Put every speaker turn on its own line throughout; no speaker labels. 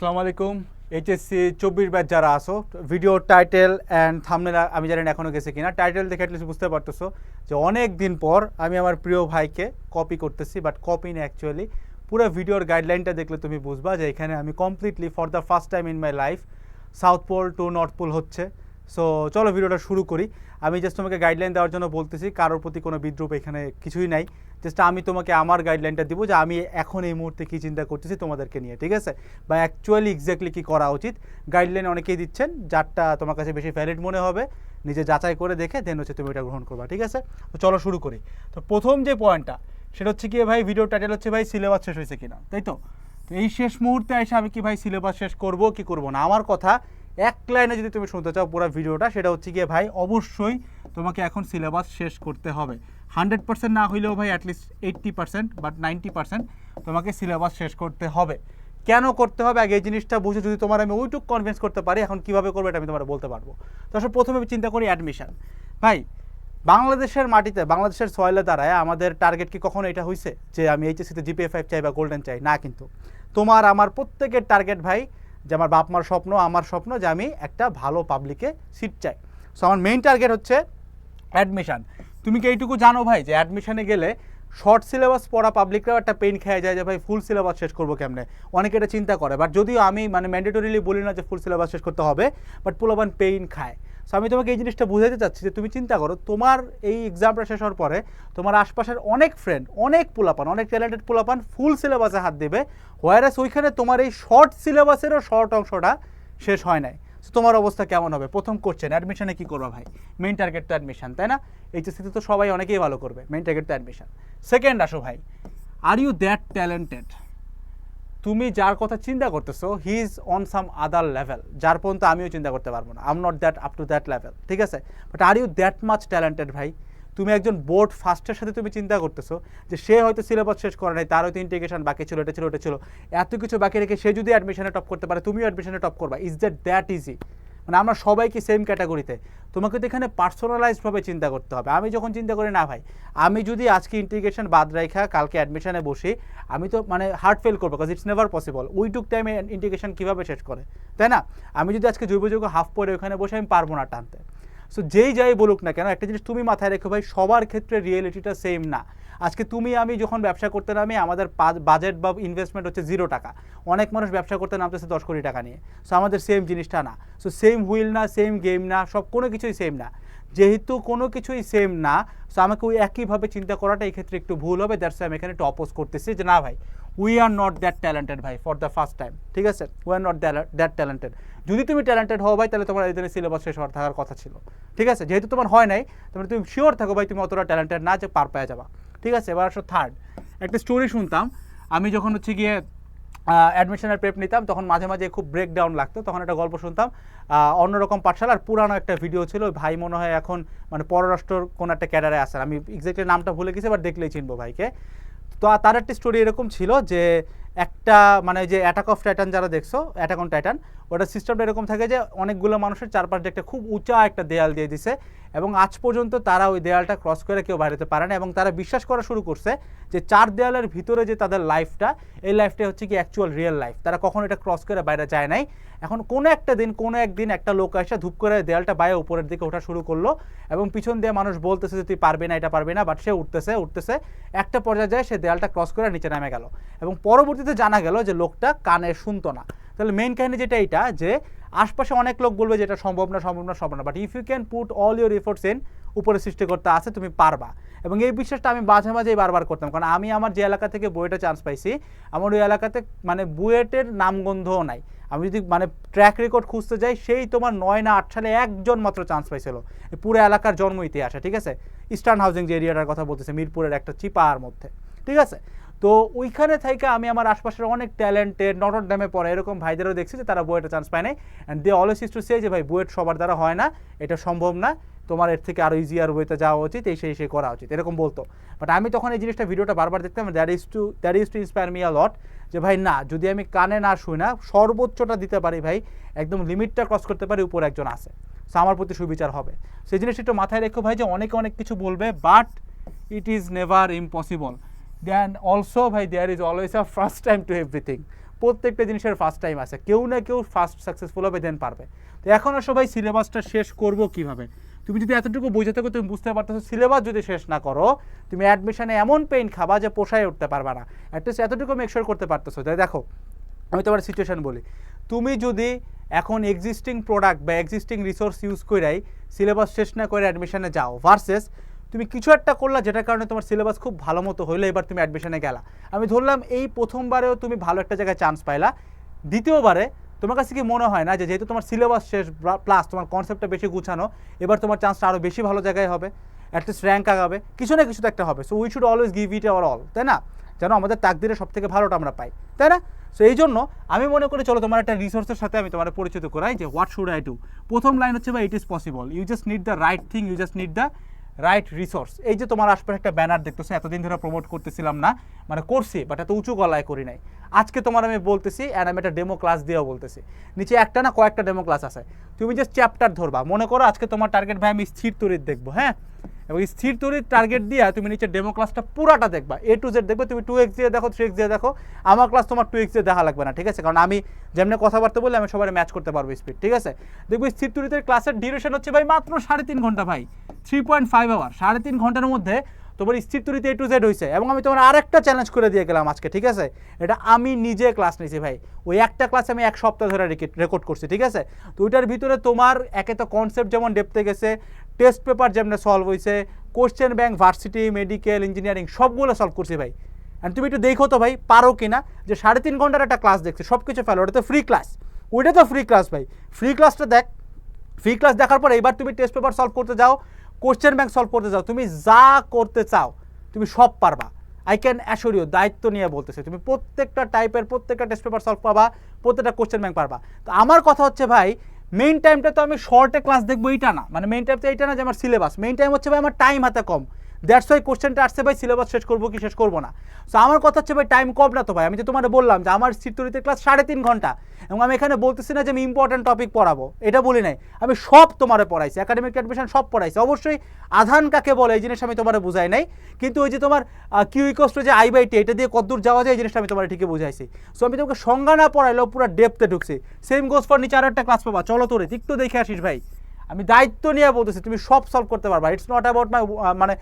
আসসালামু আলাইকুম। এইচএসসি চব্বিশ ব্যাচ যারা আসো, ভিডিও টাইটেল অ্যান্ড থামনেল আমি জানি না এখনও গেছে কিনা। টাইটেল দেখে অ্যাটলিস্ট বুঝতে পারতেছো যে অনেক দিন পর আমি আমার প্রিয় ভাইকে কপি করতেছি বাট কপি না অ্যাকচুয়ালি পুরো ভিডিওর গাইডলাইনটা দেখলে তুমি বুঝবা যে এখানে আমি completely for the first time in my life south pole to north pole হচ্ছে। সো চলো ভিডিওটা শুরু করি। আমি জাস্ট তোমাকে গাইডলাইন দেওয়ার জন্য বলতেছি, কারোর প্রতি কোনো বিদ্রুপ এখানে কিছুই নাই। জাস্ট আমি তোমাকে আমার গাইডলাইনটা দিব যে আমি এখন এই মুহূর্তে কী চিন্তা করতেছি তোমাদেরকে নিয়ে, ঠিক আছে? বা অ্যাকচুয়ালি এক্স্যাক্টলি কী করা উচিত? গাইডলাইন অনেকেই দিচ্ছেন, যারটা তোমার কাছে বেশি ভ্যালিড মনে হবে। নিজে যাচাই করে দেখে দেন হচ্ছে তুমি এটা গ্রহণ করবা, ঠিক আছে? তো চলো শুরু করি। তো প্রথম যে পয়েন্টটা সেটা হচ্ছে কি ভাই ভিডিও টাইটেল হচ্ছে ভাই, সিলেবাস শেষ হয়েছে কিনা? তাই তো? তো এই শেষ মুহূর্তে এসে আমি কি ভাই, সিলেবাস শেষ করব, কি করব না? আমার কথা এক লাইনে যদি তুমি শুনতে চাও পুরো ভিডিওটা, সেটা হচ্ছে গিয়ে ভাই, অবশ্যই তোমাকে এখন সিলেবাস শেষ করতে হবে। হান্ড্রেড পার্সেন্ট না হইলেও ভাই at least eighty percent but ninety percent তোমাকে সিলেবাস শেষ করতে হবে। কেন করতে হবে? আগে এই জিনিসটা বুঝে যদি তোমার আমি ওইটুক কনভিন্স করতে পারি, এখন কীভাবে করব এটা আমি তোমার বলতে পারব। তো আসলে প্রথমে আমি চিন্তা করি অ্যাডমিশন ভাই, বাংলাদেশের মাটিতে, বাংলাদেশের সয়েলে দ্বারায় আমাদের টার্গেট কি কখনো এটা হয়েছে যে আমি এইচএসসিতে জিপিএ ফাইভ চাই বা গোল্ডেন চাই? না কিন্তু। তোমার, আমার প্রত্যেকের টার্গেট ভাই যে আমার বাপ মার স্বপ্ন, আমার স্বপ্ন যে আমি একটা ভালো পাবলিকে সিট চাই। সো আমার মেইন টার্গেট হচ্ছে অ্যাডমিশান তুমি কি এইটুকু জানো ভাই যে অ্যাডমিশানে গেলে শর্ট সিলেবাস পড়া পাবলিকরাও একটা পেন খেয়ে যায় যে ভাই ফুল সিলেবাস শেষ করব কেমনে? অনেকে এটা চিন্তা করে বাট যদিও আমি মানে ম্যান্ডেটরিলি বলি না যে ফুল সিলেবাস শেষ করতে হবে বাট পুলোবান পেইন খায়। সো আমি তোমাকে এই জিনিসটা বুঝাতে চাচ্ছি যে তুমি চিন্তা করো, তোমার এই এক্সামটা শেষ হওয়ার পরে তোমার আশপাশের অনেক ফ্রেন্ড অনেক পোলাপান, অনেক ট্যালেন্টেড পোলাপান ফুল সিলেবাসে হাত দেবে হোয়ারাস ওইখানে তোমার এই শর্ট সিলেবাসেরও শর্ট অংশটা শেষ হয় নাই। তোমার অবস্থা কেমন হবে? প্রথম কোশ্চেন অ্যাডমিশনে কি করবা ভাই? মেইন টার্গেট তো অ্যাডমিশন তাই না? এইচএসসিতে তো সবাই অনেকেই ভালো করবে মেইন টার্গেট তো অ্যাডমিশন সেকেন্ড আসো ভাই আর ইউ দ্যাট ট্যালেন্টেড তুমি যার কথা চিন্তা করতেছো he is on some other level যার পর্যন্ত আমিও চিন্তা করতে পারব না। I'm not that up to that level ঠিক আছে? But are you that much talented ভাই? তুমি একজন বোর্ড ফার্স্টের সাথে তুমি চিন্তা করতেছো যে সে হয়তো সিলেবাস শেষ করে নাই, তার হয়তো ইন্টিগ্রেশন বাকি ছিল, এটা ছিল এটা ছিল। এত কিছু বাকি রেখে সে যদি অ্যাডমিশনে টপ করতে পারে, তুমিও অ্যাডমিশনে টপ করবা। ইজ দ্যাট দ্যাট ইজি মানে আমরা সবাইকে সেম ক্যাটাগরিতে তোমাকে তো এখানে পার্সোনালাইজডভাবে চিন্তা করতে হবে। আমি যখন চিন্তা করি, না ভাই, আমি যদি আজকে ইন্টিগ্রেশন বাদ রাখা কালকে অ্যাডমিশনে বসি, আমি তো মানে হার্ট ফেল করব বিকজ ইটস নেভার পসিবল ওইটুক টাইমে ইন্টিগ্রেশন কীভাবে শেষ করে? তাই না? আমি যদি আজকে জৈব যৌগ হাফ পরে ওখানে বসে, আমি পারব না টানতে। সো যেই যাই বলুক না কেন, একটা জিনিস তুমি মাথায় রেখো ভাই, সবার ক্ষেত্রে রিয়েলিটিটা সেম না। আজকে তুমি, আমি যখন ব্যবসা করতে নামি, আমাদের বাজেট বা ইনভেস্টমেন্ট হচ্ছে জিরো টাকা। অনেক মানুষ ব্যবসা করতে নামতেছে দশ কোটি টাকা নিয়ে। সো আমাদের সেম জিনিসটা না। সো সেম হুইল না সেম গেম না, সব কোনো কিছুই সেম না। যেহেতু কোনো কিছুই সেম না সো আমাকে ওই একইভাবে চিন্তা করাটা এই ক্ষেত্রে একটু ভুল হবে দ্যাটস আমি এখানে একটু অপোজ করতেছি যে না ভাই we are not that talented ভাই ফর দ্য ফার্স্ট টাইম ঠিক আছে? We are not that talented যদি তুমি ট্যালেন্টেড হও ভাই, তাহলে তোমার এই দিনের সিলেবাস শেষ হওয়ার থাকার কথা ছিল, ঠিক আছে? যেহেতু তোমার হয় নাই, তাহলে তুমি শিওর থাকো ভাই, তুমি অতটা ট্যালেন্টেড না যে পার পেয়ে যাবা, ঠিক আছে? এবার আসো থার্ড একটা স্টোরি শুনতাম, আমি যখন হচ্ছে গিয়ে অ্যাডমিশনের প্রেপ নিতাম, তখন মাঝে মাঝে খুব ব্রেকডাউন লাগতো, তখন একটা গল্প শুনতাম অন্যরকম পাঠশালার, পুরানো একটা ভিডিও ছিল ভাই মনে হয় এখন মানে পররাষ্ট্রর কোনো একটা ক্যাডারে আসেন আমি এক্স্যাক্টলি নামটা ভুলে গেছি বাট দেখলেই চিনবো ভাইকে। তো তার একটি স্টোরি এরকম ছিল যে একটা মানে যে অ্যাটাক অফ টাইটান যারা দেখছ অ্যাটাক অন টাইটান ওটা সিস্টেমটা এরকম থাকে যে অনেকগুলো মানুষের চারপাশ একটা খুব উঁচা একটা দেয়াল দিয়ে দিছে এবং আজ পর্যন্ত তারা ওই দেয়ালটা ক্রস করে কেউ বাইরেতে পারে না এবং তারা বিশ্বাস করা শুরু করছে যে চার দেয়ালের ভিতরে যে তাদের লাইফটা এই লাইফটা হচ্ছে কি অ্যাকচুয়াল রিয়েল লাইফ তারা কখনো এটা ক্রস করে বাইরে যায় নাই। এখন কোনো একটা দিন, কোনো একদিন একটা লোক এসে ধূপ করে দেয়ালটা বাইরে উপরের দিকে ওঠা শুরু করল এবং পিছন দিয়ে মানুষ বলতেছে যে, তুই পারবি না, এটা পারবি না। বাট সে উঠতেছে উঠতেছে, একটা পর্যায়ে যায়, সে দেয়ালটা ক্রস করে নিচে নেমে গেল। এবং পরবর্তীতে জানা গেল যে লোকটা কানে শুনতো না। তাহলে মেইন কাহিনী যেটা এইটা যে আশপাশে অনেক লোক বলবে যে এটা সম্ভব না সম্ভব না সম্ভব না। But if you can put all your efforts in উপরে সৃষ্টিকর্তা আছে, তুমি পারবা। এবং এই বিশ্বাসটা আমি মাঝে মাঝেই বারবার করতাম। কারণ আমি আমার যে এলাকা থেকে বুয়েটে চান্স পাইছি, আমার ওই এলাকাতে মানে বুয়েটের নামগন্ধও নাই। আমি যদি মানে ট্র্যাক রেকর্ড খুঁজতে যাই, সেই তোমার নয় না আট সালে একজন মাত্র চান্স পাইছিল। পুরো এলাকার জন্ম ইতিহাসে, ঠিক আছে? ইস্টার্ন হাউজিং যে এরিয়াটার কথা বলতেছে, মিরপুরের একটা চিপার মধ্যে, ঠিক আছে? তো ওইখানে থেকে আমি আমার আশপাশের অনেক ট্যালেন্টেড নটর ড্যামে পড়ে এরকম ভাইদেরও দেখছি যে তারা বুয়েটে চান্স পায় নাই। And they always is to say যে, ভাই বুয়েট সবার দ্বারা হয় না, এটা সম্ভব না। তোমার এর থেকে আরও ইজিয়ার ওয়েতে যাওয়া উচিত, এই সেই সেই করা উচিত। এরকম বলতো। বাট আমি তখন এই জিনিসটা ভিডিওটা বারবার দেখতাম that is to that is to inspire me a lot যে, ভাই, না, যদি আমি কানে না শুই না, সর্বোচ্চটা দিতে পারি, ভাই, একদম লিমিটটা ক্রস করতে পারি, উপর একজন আছে। সো আমার প্রতি সুবিচার হবে। সেই জিনিসটা একটু মাথায় রেখো, ভাই, যে অনেকে অনেক কিছু বলবে but it is never impossible then also ভাই there is always a first time to everything প্রত্যেকটা জিনিসের ফার্স্ট টাইম আছে। কেউ না কেউ ফার্স্ট সাকসেসফুল হবে দেন পারবে। তো এখন আর সবাই সিলেবাসটা শেষ করব কীভাবে? তুমি যদি এতটুকু বুঝে থাকো, তুমি বুঝতে পারতেছো সিলেবাস যদি শেষ না করো, তুমি অ্যাডমিশনে এমন পেইন খাবা যে পোষায় উঠতে পারবা না। অ্যাটলিস্ট এতটুকু মেকশোর করতে পারতেছো। তাই দেখো, আমি তোমার সিচুয়েশন বলি। তুমি যদি এখন এক্সিস্টিং প্রোডাক্ট বা এক্সিস্টিং রিসোর্স ইউজ করাই সিলেবাস শেষ না করে অ্যাডমিশনে যাও ভার্সেস তুমি কিছু একটা করলা, যেটার কারণে তোমার সিলেবাস খুব ভালো মতো হইল, এবার তুমি অ্যাডমিশনে গেলা। আমি ধরলাম এই প্রথমবারেও তুমি ভালো একটা জায়গায় চান্স পাইলা। দ্বিতীয়বারে, তোমার কাছে কি মনে হয় না যে যেহেতু তোমার সিলেবাস শেষ প্লাস তোমার কনসেপ্টটা বেশি গুছানো, এবার তোমার চান্সটা আরও বেশি ভালো জায়গায় হবে? অ্যাটলিস্ট র্যাঙ্ক আগাবে। কিছু না কিছু তো একটা হবে। So we should always give it our all তাই না? যেন আমাদের তাকদিরে সব থেকে ভালোটা আমরা পাই, তাই না? সো এই জন্য আমি মনে করি, চলো তোমার একটা রিসোর্সের সাথে আমি তোমার পরিচিত করাই যে হোয়াট শুড আই ডু প্রথম লাইন হচ্ছে বা it is possible you just need the right thing you just need the right resource এই যে তোমার আশপাশে একটা ব্যানার দেখতেছো, এতদিন ধরে প্রমোট করতেছিলাম না মানে করছি বাট এত উঁচু গলায় করি নাই। আজকে তোমার আমি বলতেছি অ্যান্ড আমি একটা ডেমো ক্লাস দিয়েও বলতেছি। নিচে একটা না কয়েকটা ডেমো ক্লাস আছে। তুমি জাস্ট চ্যাপ্টার ধরবা। মনে করো আজকে তোমার টার্গেট ভাই আমি স্থির তরিত দেখব হ্যাঁ? এবং স্থির তরিত টার্গেট দিয়ে তুমি নিচে ডেমো ক্লাসটা পুরাটা দেখবা। এ টু জেড দেখবে, তুমি টু এক্স দিয়ে দেখো থ্রি এক্স দিয়ে দেখো। আমার ক্লাস তোমার টু এক্স দিয়ে দেখা লাগবে না, ঠিক আছে? কারণ আমি যেমনি কথাবার্তা বলে আমি সবাই ম্যাচ করতে পারব স্পিড ঠিক আছে? দেখব স্থির তরিতের ক্লাসের ডিউরেশন হচ্ছে ভাই মাত্র সাড়ে তিন ঘণ্টা ভাই থ্রি পয়েন্ট ফাইভ আওয়ার সাড়ে তিন ঘণ্টার মধ্যে তোমার স্থির তরিতে এ টু জেড হয়েছে এবং আমি তোমার আরেকটা চ্যালেঞ্জ করে দিয়ে গেলাম আজকে, ঠিক আছে? এটা আমি নিজে ক্লাস নিয়েছি ভাই। ওই একটা ক্লাস আমি এক সপ্তাহ ধরে রেকর্ড করছি, ঠিক আছে? তো ওইটার ভিতরে তোমার একে তো কনসেপ্ট যেমন ডেপতে গেছে টেস্ট পেপার যেমন সলভ হয়েছে question bank varsity medical engineering সবগুলো সলভ করছি ভাই। অ্যান্ড তুমি একটু দেখো তো ভাই, পারো কি না যে সাড়ে তিন ঘণ্টার একটা ক্লাস দেখছি সব কিছু ফেলো ওটা তো ফ্রি ক্লাস ওইটা তো ফ্রি ক্লাস ভাই। ফ্রি ক্লাসটা দেখ ফ্রি ক্লাস দেখার পর এবার তুমি টেস্ট পেপার সলভ করতে যাও কোশ্চেন ব্যাংক সলভ করতে যাও, তুমি যা করতে চাও, তুমি সব পারবা। আই ক্যান অ্যাসোরিও দায়িত্ব নিয়ে বলতেছে, তুমি প্রত্যেকটা টাইপের প্রত্যেকটা টেস্ট পেপার সলভ পাবা, প্রত্যেকটা কোশ্চেন ব্যাংক পারবা। তো আমার কথা হচ্ছে ভাই মেইন টাইমটা তো আমি শর্টে ক্লাস দেখব, এইটা না। মানে মেইন টাইম তো এইটা না যে আমার সিলেবাস মেইন টাইম হচ্ছে ভাই আমার টাইম হাতে কম। দ্যাটস ওয়াই কোশ্চেনটা আসছে ভাই সিলেবাস শেষ করব কি শেষ করব না। সো আমার কথা হচ্ছে ভাই টাইম কম না তো ভাই। আমি যে তোমার বললাম যে আমার চিত্তরিতে ক্লাস সাড়ে তিন ঘণ্টা। এবং আমি এখানে বলতেছি না যে আমি ইম্পর্টেন্ট টপিক পড়াবো। এটা বলি নাই। আমি সব তোমারে পড়াইছি একাডেমিক অ্যাডমিশন সব পড়াইছি। অবশ্যই আধান কাকে বলে এই জিনিস আমি তোমার বুঝাই নাই। কিন্তু ওই যে তোমার কিউ ইকোস যে আই বাই টি এটা দিয়ে কতদূর যাওয়া যায় এই জিনিসটা আমি তোমার ঠিকই বুঝাইছি। সো আমি তোমাকে সংজ্ঞা না পড়াইলেও পুরো ডেপতে ঢুকছি। সেম গোস ফর নিচে আর একটা ক্লাস পাবা। চলো তোরে, একটু দেখে আসিস ভাই। আমি দায়িত্ব নিয়ে বলতেছি, তুমি সব সলভ করতে পারবা। ইটস নট অ্যাবাউট মাই মানে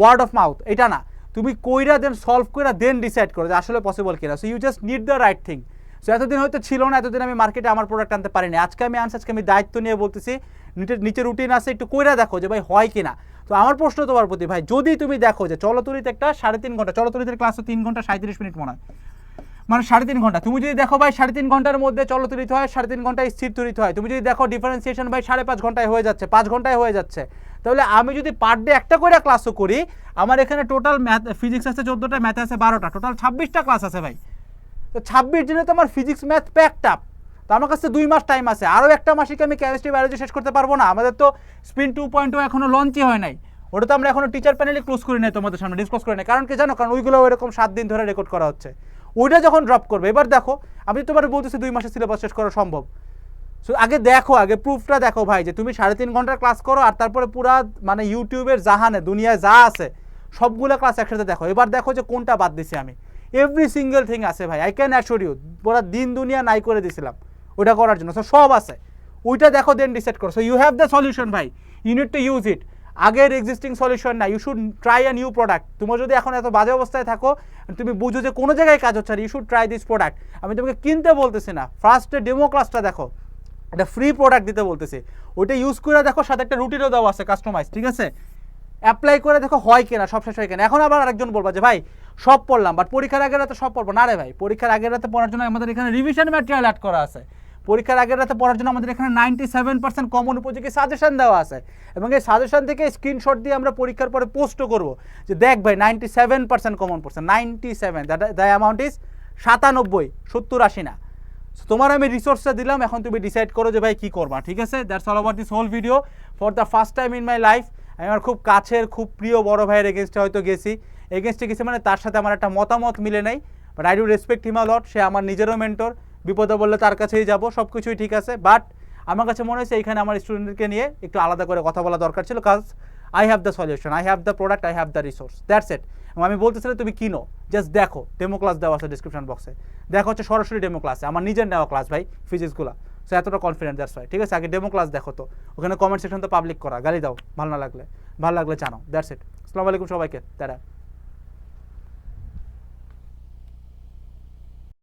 ওয়ার্ড অফ মাউথ এটা না। তুমি কইরা দেন সলভ কইরা দেন ডিসাইড করো যে আসলে পসিবল কিনা। So you just need the right thing so এতদিন হয়তো ছিল না, এতদিন আমি মার্কেটে আমার প্রোডাক্ট আনতে পারিনি। আজকে আমি আনছি আজকে আমি দায়িত্ব নিয়ে বলতেছি, নিচে রুটিন আছে, একটু কইরা দেখো যে ভাই হয় কিনা। তো আমার প্রশ্ন তোমার প্রতি ভাই, যদি তুমি দেখো যে চলতরিতে একটা সাড়ে তিন ঘণ্টা চলতরিতে ক্লাস তিন ঘণ্টা সাঁত্রিশ মিনিট মনে হয়। মানে সাড়ে তিন ঘণ্টা। তুমি যদি দেখো ভাই সাড়ে তিন ঘণ্টার মধ্যে চলতুরিত হয়, সাড়ে তিন ঘন্টায় স্থির তরিত হয়। তুমি যদি দেখো ডিফারেন্সিয়েশন ভাই সাড়ে পাঁচ ঘন্টায় হয়ে যাচ্ছে, পাঁচ ঘন্টায় হয়ে যাচ্ছে। তাহলে আমি যদি পার ডে একটা করে ক্লাসও করি, আমার এখানে টোটাল ম্যাথ ফিজিক্স আছে চোদ্দোটা ম্যাথ আছে বারোটা টোটাল ছাব্বিশটা ক্লাস আছে ভাই। তো ছাব্বিশ দিনে তো আমার ফিজিক্স ম্যাথ প্যাকড আপ তো আমার কাছে দুই মাস টাইম আছে। আরও একটা মাসে কি আমি কেমিস্ট্রি বায়োলজি শেষ করতে পারব না। আমাদের তো স্পিন টু পয়েন্ট এখনও লঞ্চই হয় নাই। ওটা তো আমরা এখনও টিচার প্যানেলে ক্লোজ করি নাই তোমাদের সামনে ডিসকাস করি নাই। কারণ কি জানো? কারণ ওইগুলো এরকম সাত দিন ধরে রেকর্ড করা হচ্ছে। ওইটা যখন ড্রপ করবে, এবার দেখো, আমি তোমার বলতেছি দুই মাসের সিলেবাস শেষ করা সম্ভব। সো আগে দেখো, আগে প্রুফটা দেখো ভাই, যে তুমি সাড়ে তিন ঘণ্টার ক্লাস করো আর তারপরে পুরা মানে ইউটিউবের জাহানে, দুনিয়ায় যা আছে, সবগুলো ক্লাস একসাথে দেখো। এবার দেখো যে কোনটা বাদ দিছি আমি। এভরি সিঙ্গেল থিং আছে ভাই আই ক্যান অ্যাসোর ইউ পুরা দিন দুনিয়া নাই করে দিছিলাম ওইটা করার জন্য। সো সব আছে। ওইটা দেখো দেন ডিসাইড করো। So you have the solution ভাই। You need to use it আগের এক্সিস্টিং সলিউশন না you should try a new product তুমি যদি এখন এত বাজে অবস্থায় থাকো, তুমি বুঝো যে কোনো জায়গায় কাজ হচ্ছে you should try this product আমি তোমাকে কিনতে বলতেছি না। ফার্স্টে ডেমো ক্লাসটা দেখো। একটা ফ্রি প্রোডাক্ট দিতে বলতেছি। ওইটা ইউজ করে দেখো, সাথে একটা রুটিনও দেওয়া আছে কাস্টমাইজ ঠিক আছে? অ্যাপ্লাই করে দেখো, হয় কিনা, সব শেষ হয় কিনা। এখন আবার আরেকজন বলবা যে, ভাই, সব পড়লাম বাট পরীক্ষার আগের রাতে সব পড়ব। না রে ভাই, পরীক্ষার আগের রাতে পড়ার জন্য আমাদের এখানে রিভিশন ম্যাটেরিয়াল অ্যাড করা আছে। পরীক্ষার আগের রাতে পড়ার জন্য আমাদের এখানে নাইনটি সেভেন পার্সেন্ট কমন উপযোগী সাজেশন দেওয়া আছে। এবং এই সাজেশন থেকে স্ক্রিনশট দিয়ে আমরা পরীক্ষার পরে পোস্টও করব যে দেখ ভাই নাইনটি সেভেন পার্সেন্ট কমন পড়ছে ninety seven the amount is সাতানব্বই সত্তর আশি না। So, তোমার আমি রিসোর্সটা দিলাম এখন তুমি ডিসাইড করো যে ভাই কী করবা ঠিক আছে? That's all over this whole video for the first time in my life আমি আমার খুব কাছের খুব প্রিয় বড় ভাইয়ের এগেনস্টে হয়তো গেছি। এগেনস্টে গেছি মানে তার সাথে আমার একটা মতামত মিলে নাই। But I do respect him lot সে আমার নিজেরও মেন্টর বিপদে বললে তার কাছেই যাব সব কিছুই ঠিক আছে। বাট আমার কাছে মনে হয়েছে এইখানে আমার স্টুডেন্টকে নিয়ে একটু আলাদা করে কথা বলা দরকার ছিল কাজ I have the solution I have the product I have the resource that's it এবং আমি বলতেছিলাম, তুমি কিনো? জাস্ট দেখো ডেমো ক্লাস দেওয়া আছে ডিসক্রিপশন বক্সে দেখো হচ্ছে সরাসরি ডেমো ক্লাসে আমার নিজের নেওয়া ক্লাস ভাই ফিজিক্সগুলো সো এতটা কনফিডেন্ট দ্যাটস হয় ঠিক আছে, আগে ডেমো ক্লাস দেখো তো। ওখানে কমেন্ট সেকশন তো পাবলিক করা, গালি দাও, ভালো না লাগলে। ভালো লাগলে জানো দ্যাটস ইট আসসালামু আলাইকুম সবাইকে তারা